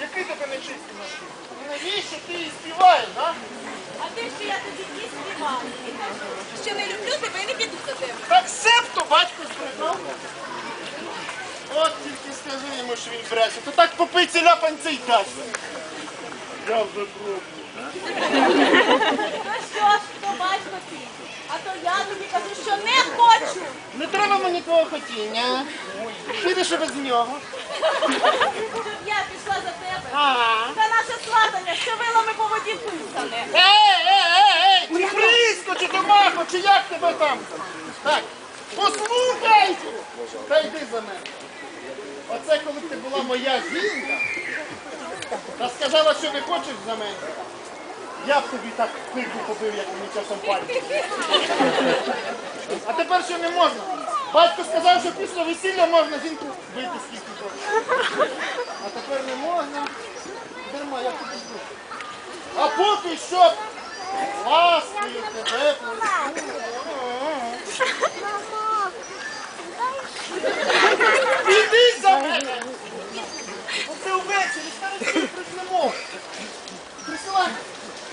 язики тебе не чисті наші. Ну, Навіщо ти її співаєш, а? А ти що я тобі не співаю? Що не люблю тебе і не піду за тебе. Так себто батько збрехав. От тільки скажи йому, що він бреше, то так по пиці ляпанці й дасть. Я вже пробую. Ну що ж, то батько твій. А то я тобі кажу, що не хочу. Не треба мені твого хотіння. Підеш і без нього. Я пішла за тебе. Та наше сватання, що вилами по воді писане. Ей, ей, ей, ей, чи близько, чи домахо, чи як тебе там? Так, послухай! Та йди за мене. Оце коли ти була моя жінка, та сказала, що не хочеш за мене. Я б тобі так пику побив, як мені часом пальці. А тепер що не можна? Батько сказав, що після весілля можна жінку вийти скільки хочеш. А тепер не можна. Дарма, я тобі жду. А поки що ласкою тебе Іди за мене! Оце ввечері, старості признемо. Присилай.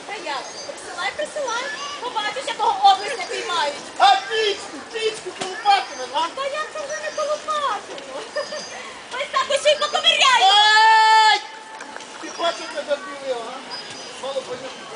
Та я. Присилай, присилай. Побачиш, якого область не піймають. А пічку, пічку. А Та я це вже не колупатиму. Ось так ось ще й поковиряю. Ти бачиш, як забіли, а? Мало понятно.